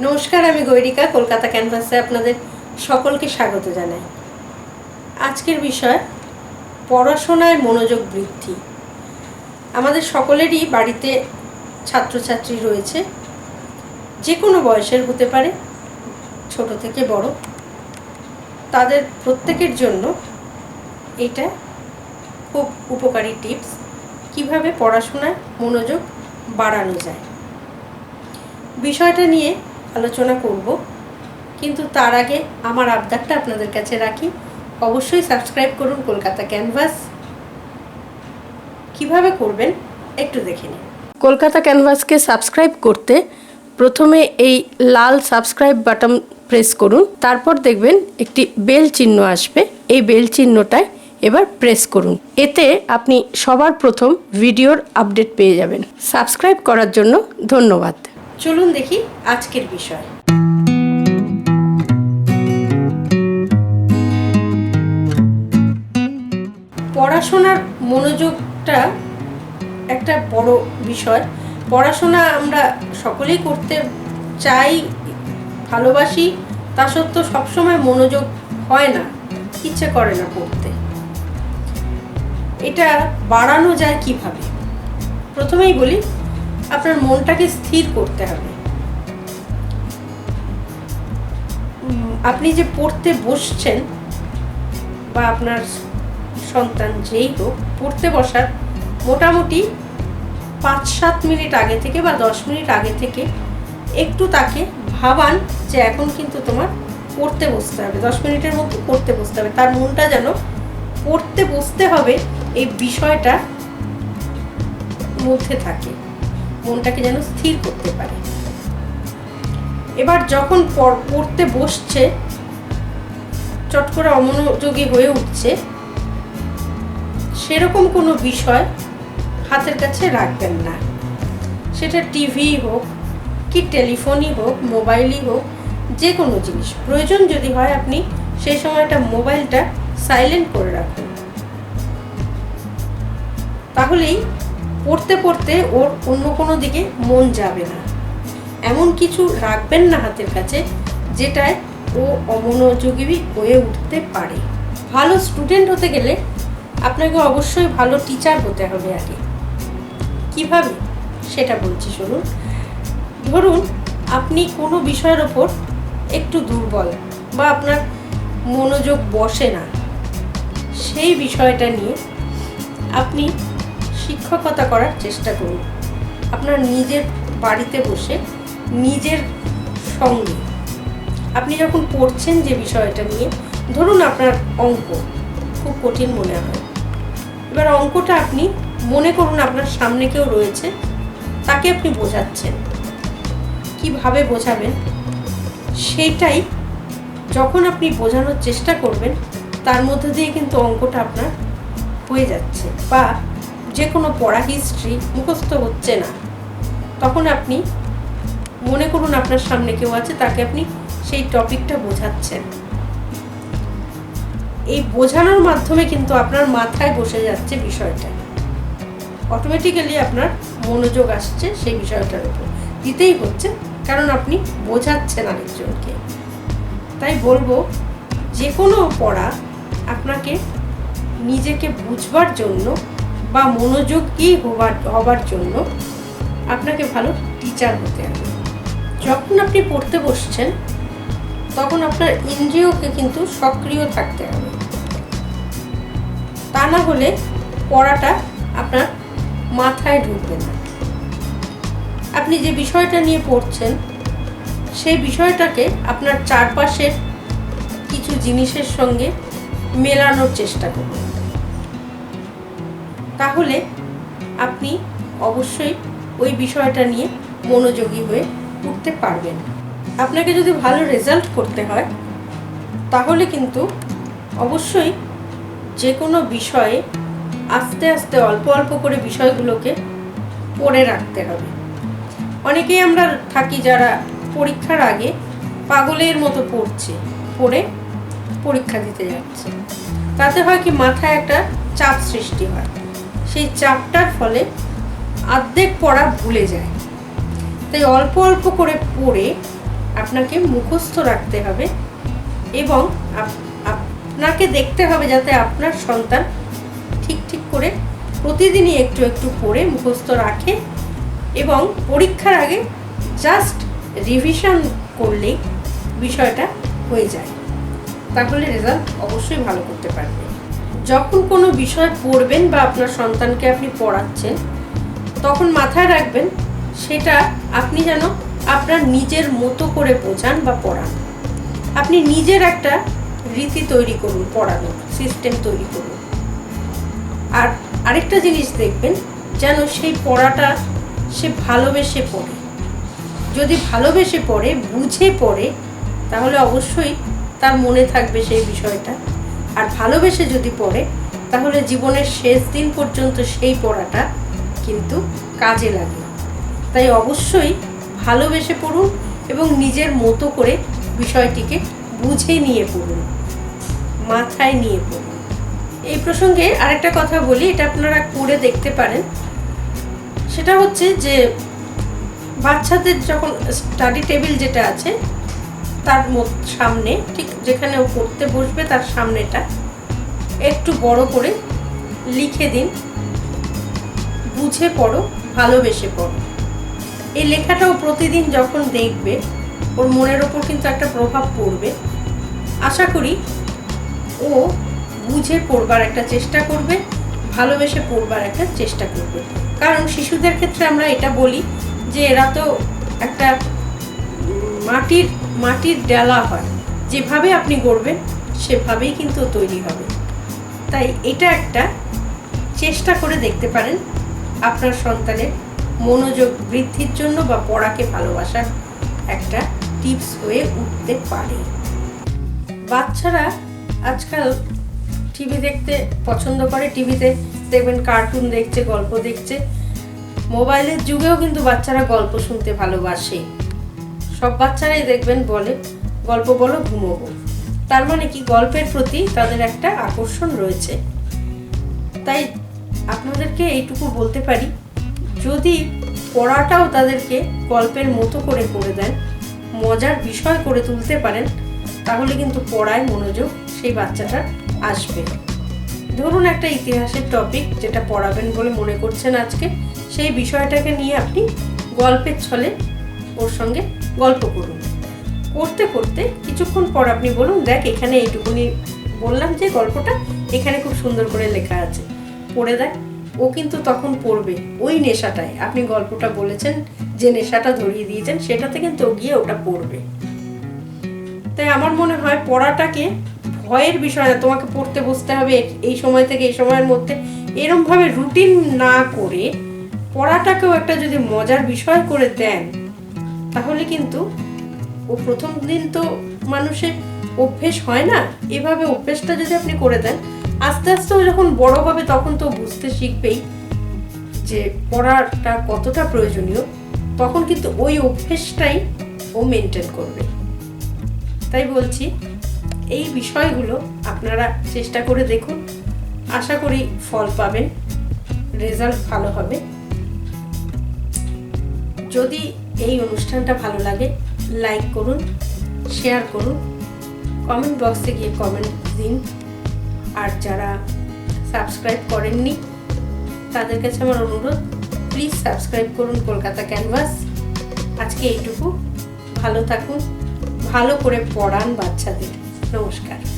নমস্কার, আমি গৈরিকা, কলকাতা ক্যানভাসে আপনাদের সকলকে স্বাগত জানাই। আজকের বিষয়, পড়াশোনায় মনোযোগ বৃদ্ধি। আমাদের সকলেরই বাড়িতে ছাত্রছাত্রী রয়েছে। যে কোনো বয়সের হতে পারে, ছোট থেকে বড়। তাদের প্রত্যেকের জন্য এটা খুব উপকারী টিপস, কীভাবে পড়াশোনায় মনোযোগ বাড়ানো যায়। বিষয়টা নিয়ে আলোচনা করব। কিন্তু তার আগে আমার আবদারটা আপনাদের কাছে রাখি। অবশ্যই সাবস্ক্রাইব করুন কলকাতা ক্যানভাস। কীভাবে করবেন একটু দেখে নিন। কলকাতা ক্যানভাসকে সাবস্ক্রাইব করতে প্রথমে এই লাল সাবস্ক্রাইব বাটন প্রেস করুন। তারপর দেখবেন একটি বেল চিহ্ন আসবে। এই বেল চিহ্নটায় এবার প্রেস করুন। এতে আপনি সবার প্রথম ভিডিওর আপডেট পেয়ে যাবেন। সাবস্ক্রাইব করার জন্য ধন্যবাদ। চলুন দেখি আজকের বিষয়। পড়াশোনার মনোযোগটা একটা বড় বিষয়। পড়াশোনা আমরা সকলেই করতে চাই, ভালোবাসি, তা সত্ত্বেও সবসময় মনোযোগ হয় না, ইচ্ছে করে না পড়তে। এটা বাড়ানো যায় কীভাবে? প্রথমেই বলি আপনার মনটাকে স্থির করতে হবে। আপনি যে পড়তে বসছেন বা আপনার সন্তান যেই হোক, পড়তে বসার মোটামুটি পাঁচ সাত মিনিট আগে থেকে বা দশ মিনিট আগে থেকে একটু তাকে ভাবান যে এখন কিন্তু তোমার পড়তে বসতে হবে, দশ মিনিটের মধ্যে পড়তে বসতে হবে। তার মনটা যেন পড়তে বসতে হবে, এই বিষয়টা মধ্যে থাকে। মনটাকে যেন স্থির করতে পারে। এবার যখন পড়- পড়তে বসছে, চট করে অমনোযোগী হয়ে উঠছে, সেরকম কোনো বিষয় হাতের কাছে রাখবেন না। সেটা টিভি হোক কি টেলিফোনই হোক, মোবাইলই হোক যে কোনো জিনিস। প্রয়োজন যদি হয় আপনি সেই সময়টা মোবাইলটা সাইলেন্ট করে রাখুন। তাহলেই পড়তে পড়তে ওর অন্য কোনো দিকে মন যাবে না। এমন কিছু রাখবেন না হাতের কাছে, যেটায় ও অমনোযোগী হয়ে উঠতে পারে। ভালো স্টুডেন্ট হতে গেলে আপনাকে অবশ্যই ভালো টিচার হতে হবে আগে। কীভাবে? সেটা বলছি শুনুন ধরুন আপনি কোনো বিষয়ের ওপর একটু দুর্বল বা আপনার মনোযোগ বসে না, সেই বিষয়টা নিয়ে আপনি শিক্ষকতা করার চেষ্টা করুন। আপনার নিজের বাড়িতে বসে নিজের সঙ্গে আপনি যখন পড়ছেন যে বিষয়টা নিয়ে, ধরুন আপনার অঙ্ক, খুব কঠিন মনে হয়। এবার অঙ্কটা আপনি মনে করুন আপনার সামনে কেউ রয়েছে, তাকে আপনি বোঝাচ্ছেন। কীভাবে বোঝাবেন? সেটাই যখন আপনি বোঝানোর চেষ্টা করবেন, তার মধ্যে দিয়ে কিন্তু অঙ্কটা আপনার হয়ে যাচ্ছে বা যে কোনো পড়া হিস্ট্রি মুখস্থ হচ্ছে না। তখন আপনি মনে করুন আপনার সামনে কেউ আছে, তাকে আপনি সেই টপিকটা বোঝাচ্ছেন। এই বোঝানোর মাধ্যমে কিন্তু আপনার মাথায় বসে যাচ্ছে বিষয়টা। অটোমেটিক্যালি আপনার মনোযোগ আসছে সেই বিষয়টার উপর। দিতেই হচ্ছে, কারণ আপনি বোঝাচ্ছেন আরেকজনকে। তাই বলব যে কোনো পড়া আপনাকে নিজেকে বুঝবার জন্য বা মনোযোগী হবার হবার জন্য আপনাকে ভালো টিচার হতে হবে। যখন আপনি পড়তে বসছেন, তখন আপনার ইন্দ্রিয়কে কিন্তু সক্রিয় থাকতে হবে। তা না হলে পড়াটা আপনার মাথায় ঢুকবে না। আপনি যে বিষয়টা নিয়ে পড়ছেন, সেই বিষয়টাকে আপনার চারপাশের কিছু জিনিসের সঙ্গে মেলানোর চেষ্টা করুন। তাহলে আপনি অবশ্যই ওই বিষয়টা নিয়ে মনোযোগী হয়ে উঠতে পারবেন। আপনাকে যদি ভালো রেজাল্ট করতে হয়, তাহলে কিন্তু অবশ্যই যে কোনো বিষয়ে আস্তে আস্তে, অল্প অল্প করে বিষয়গুলোকে পড়ে রাখতে হবে। অনেকেই আমরা থাকি যারা পরীক্ষার আগে পাগলের মতো পড়ছে, পড়ে পরীক্ষা দিতে যাচ্ছে। তাতে হয় কি, মাথায় একটা চাপ সৃষ্টি হয়। সেই চাপটার ফলে অর্ধেক পড়া ভুলে যায়। তাই অল্প অল্প করে পড়ে আপনাকে মুখস্থ রাখতে হবে এবং আপনাকে দেখতে হবে যাতে আপনার সন্তান ঠিক ঠিক করে প্রতিদিনই একটু একটু পড়ে মুখস্থ রাখে এবং পরীক্ষার আগে জাস্ট রিভিশন করলেই বিষয়টা হয়ে যায়। তাহলে রেজাল্ট অবশ্যই ভালো করতে পারবে। যখন কোনো বিষয় পড়বেন বা আপনার সন্তানকে আপনি পড়াচ্ছেন, তখন মাথায় রাখবেন সেটা আপনি যেন আপনার নিজের মতো করে বোঝান বা পড়ান। আপনি নিজের একটা রীতি তৈরি করুন পড়ানোর সিস্টেম তৈরি করুন। আর আরেকটা জিনিস দেখবেন, যেন সেই পড়াটা সে ভালোবেসে পড়ে। যদি ভালোবেসে পড়ে, বুঝে পড়ে, তাহলে অবশ্যই তার মনে থাকবে সেই বিষয়টা। আর ভালোবেসে যদি পড়ে, তাহলে জীবনের শেষ দিন পর্যন্ত সেই পড়াটা কিন্তু কাজে লাগে। তাই অবশ্যই ভালোবেসে পড়ুন এবং নিজের মতো করে বিষয়টিকে বুঝে নিয়ে পড়ুন, মাথায় নিয়ে পড়ুন। এই প্রসঙ্গে আরেকটা কথা বলি, এটা আপনারা করে দেখতে পারেন। সেটা হচ্ছে যে, বাচ্চাদের যখন স্টাডি টেবিল যেটা আছে তার সামনে, ঠিক যেখানে ও পড়তে বসবে তার সামনেটা, একটু বড় করে লিখে দিন। বুঝে পড়ো, ভালোবেসে পড়ো। এই লেখাটাও প্রতিদিন যখন দেখবে, ওর মনের ওপর কিন্তু একটা প্রভাব পড়বে। আশা করি ও বুঝে পড়বার একটা চেষ্টা করবে, ভালোবেসে পড়বার একটা চেষ্টা করবে। কারণ শিশুদের ক্ষেত্রে আমরা এটা বলি যে এরা তো একটা মাটির মাটির ডেলা হয়। যেভাবে আপনি গড়বেন, সেভাবেই কিন্তু তৈরি হবে। তাই এটা একটা চেষ্টা করে দেখতে পারেন আপনার সন্তানের মনোযোগ বৃদ্ধির জন্য বা পড়াকে ভালোবাসার একটা টিপস হয়ে উঠতে পারে। বাচ্চারা আজকাল টিভি দেখতে পছন্দ করে। টিভিতে দেখবেন কার্টুন দেখছে, গল্প দেখছে। মোবাইলের যুগেও কিন্তু বাচ্চারা গল্প শুনতে ভালোবাসে। সব বাচ্চারাই দেখবেন বলে, গল্প বলো ঘুমোবো তার মানে কি, গল্পের প্রতি তাদের একটা আকর্ষণ রয়েছে। তাই আপনাদেরকে এইটুকু বলতে পারি, যদি পড়াটাও তাদেরকে গল্পের মতো করে করে দেন, মজার বিষয় করে তুলতে পারেন, তাহলে কিন্তু পড়ায় মনোযোগ সেই বাচ্চাটার আসবে। ধরুন একটা ইতিহাসের টপিক যেটা পড়াবেন বলে মনে করছেন আজকে, সেই বিষয়টাকে নিয়ে আপনি গল্পের ছলে ওর সঙ্গে গল্প করুন। করতে করতে কিছুক্ষণ পর আপনি বলুন, দেখ, এখানে এইটুকুনি বললাম যে গল্পটা, এখানে খুব সুন্দর করে লেখা আছে। পড়ে দেখ, ও কিন্তু তখন পড়বে ওই নেশাটায়। আপনি গল্পটা বলেছেন, যে নেশাটা ধরিয়ে দিয়েছেন, সেটাতে কিন্তু গিয়ে ওটা পড়বে। তাই আমার মনে হয় পড়াটাকে ভয়ের বিষয় না, তোমাকে পড়তে বসতে হবে এই সময় থেকে, এই সময়ের মধ্যে। এরমভাবে রুটিন না করে পড়াটাকেও একটা যদি মজার বিষয় করে দেন তাহলে কিন্তু ও প্রথম দিন তো মানুষের অভ্যেস হয় না। এভাবে অভ্যেসটা যদি আপনি করে দেন, আস্তে আস্তে ও যখন বড় হবে তখন তো বুঝতে শিখবেই যে পড়াটা কতটা প্রয়োজনীয়, তখন কিন্তু ওই অভ্যেসটাই ও মেনটেন করবে। তাই বলছি, এই বিষয়গুলো আপনারা চেষ্টা করে দেখুন। আশা করি ফল পাবেন, রেজাল্ট ভালো হবে। যদি এই অনুষ্ঠানটা ভালো লাগে লাইক করুন শেয়ার করুন কমেন্ট বক্সে গিয়ে কমেন্ট দিন। আর যারা সাবস্ক্রাইব করেননি, তাদের কাছে আমার অনুরোধ প্লিজ সাবস্ক্রাইব করুন কলকাতা ক্যানভাস আজকে এইটুকু। ভালো থাকুন, ভালো করে পড়ান বাচ্চাদের। নমস্কার।